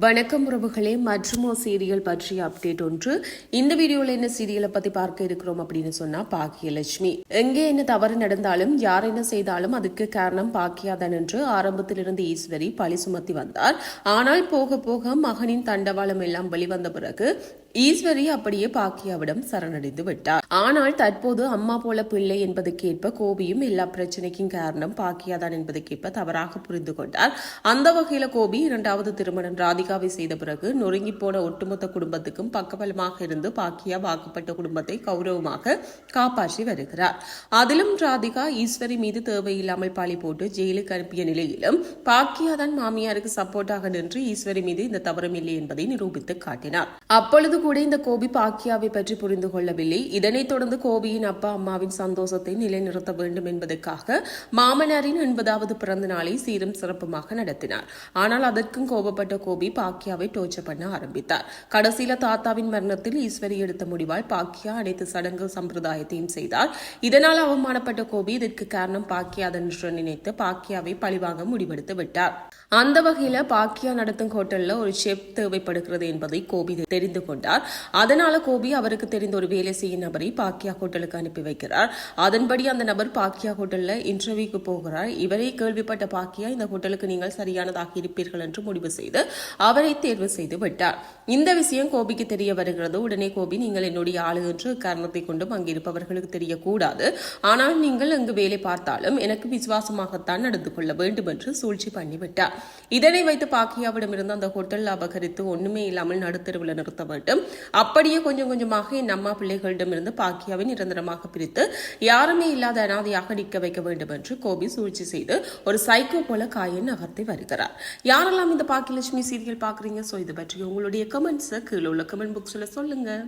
வணக்கம் உறவுகளே மற்றுமோ சீரியல் பற்றிய அப்டேட் ஒன்று. இந்த வீடியோவில் என்ன சீரியலை பத்தி பார்க்க இருக்கிறோம் அப்படின்னு சொன்னா பாக்கியலட்சுமி. எங்கே என்ன தவறு நடந்தாலும் யார் என்ன செய்தாலும் அதுக்கு காரணம் பாக்கியாதான் என்று ஆரம்பத்திலிருந்து ஈஸ்வரி பழி சுமத்தி வந்தார். ஆனால் போக போக மகனின் தண்டவாளம் எல்லாம் வெளிவந்த பிறகு ஈஸ்வரி அப்படியே பாக்கியாவிடம் சரணடைந்து விட்டார். ஆனால் தற்போது அம்மா போல பிள்ளை என்பதற்கேற்ப கோபியும் எல்லா பிரச்சனைக்கும் காரணம் பாக்கியாதான் என்பதற்கேற்ப தவறாக புரிந்து கொண்டார். அந்த வகையில கோபி இரண்டாவது திருமணம் பாலிகாவை செய்த பிறகு நொறுங்கி போன ஒட்டுமொத்த குடும்பத்துக்கும் பக்கபலமாக இருந்து பாக்கியா வாக்கப்பட்ட குடும்பத்தை கௌரவமாக காப்பாற்றி வருகிறார். அதிலும் ராதிகா ஈஸ்வரி மீது தேவையில்லாமல் பாலி போட்டு ஜெயிலுக்கு அனுப்பிய நிலையிலும் பாக்கியா தான் மாமியாருக்கு சப்போர்ட்டாக நின்று ஈஸ்வரி மீது இந்த தவறும் இல்லை என்பதை நிரூபித்து காட்டினார். அப்பொழுது கூட இந்த கோபி பாக்கியாவை பற்றி புரிந்து கொள்ளவில்லை. இதனைத் தொடர்ந்து கோபியின் அப்பா அம்மாவின் சந்தோஷத்தை நிலைநிறுத்த வேண்டும் என்பதற்காக மாமனாரின் எண்பதாவது பிறந்த நாளை சீரும் சிறப்புமாக நடத்தினார். ஆனால் அதற்கும் கோபப்பட்ட கோபி பாக்கியாவை டோர்ச்சர் பண்ண ஆரம்பித்தார். கடைசியில தாத்தாவின் மரணத்தில் ஈஸ்வரி எடுத்த முடிவால் பாக்கியா அனைத்து சடங்கு சம்பிரதாயத்தையும் செய்தார். இதனால் அவமானப்பட்ட கோபி இதற்கு காரணம் பாக்கியா என்று நினைத்து பாக்கியாவை பழிவாங்க முடிவெடுத்து விட்டார். அந்த வகையில பாக்கியா நடத்தும் ஹோட்டல்ல ஒரு செப் தேவைப்படுகிறது என்பதை கோபி தெரிந்து கொண்டார். அதனால கோபி அவருக்கு தெரிந்த ஒரு வேலை செய்யும் நபரை பாக்கியா ஹோட்டலுக்கு அனுப்பி வைக்கிறார். அதன்படி அந்த நபர் பாக்கியா ஹோட்டல்ல இன்டர்வியூக்கு போகிறார். இவரை கேள்விப்பட்ட பாக்கியா இந்த ஹோட்டலுக்கு நீங்கள் சரியானதாக இருப்பீர்கள் என்று முடிவு செய்து அவரை தேர்வு செய்து விட்டார். இந்த விஷயம் கோபிக்கு தெரிய வருகிறது. உடனே கோபி நீங்கள் என்னுடைய ஆளு என்று காரணத்தை கொண்டும் அங்கிருப்பவர்களுக்கு தெரியக்கூடாது. ஆனால் நீங்கள் அங்கு வேலை பார்த்தாலும் எனக்கு விசுவாசமாகத்தான் நடந்து கொள்ள வேண்டும் என்று சூழ்ச்சி பண்ணிவிட்டார். இதனை வைத்து பாக்கியாவிடமிருந்து அந்த ஹோட்டல் அபகரித்து ஒண்ணுமே இல்லாமல் நடுத்தருவில் நிறுத்த வேண்டும். அப்படியே கொஞ்சம் கொஞ்சமாக என் அம்மா பிள்ளைகளிடமிருந்து பாக்கியாவை நிரந்தரமாக பிரித்து யாருமே இல்லாத அனாதையாக நிற்க வைக்க வேண்டும் என்று கோபி சூழ்ச்சி செய்து ஒரு சைக்கோ போல காயை நகர்த்தி வருகிறார். யாரெல்லாம் இந்த பாக்கியலட்சுமி சீரியல் பார்க்கறீங்க. ஸோ இது பற்றி உங்களுடைய கமெண்ட்ஸை கீழே உள்ள கமெண்ட் புக்ஸில் சொல்லுங்க.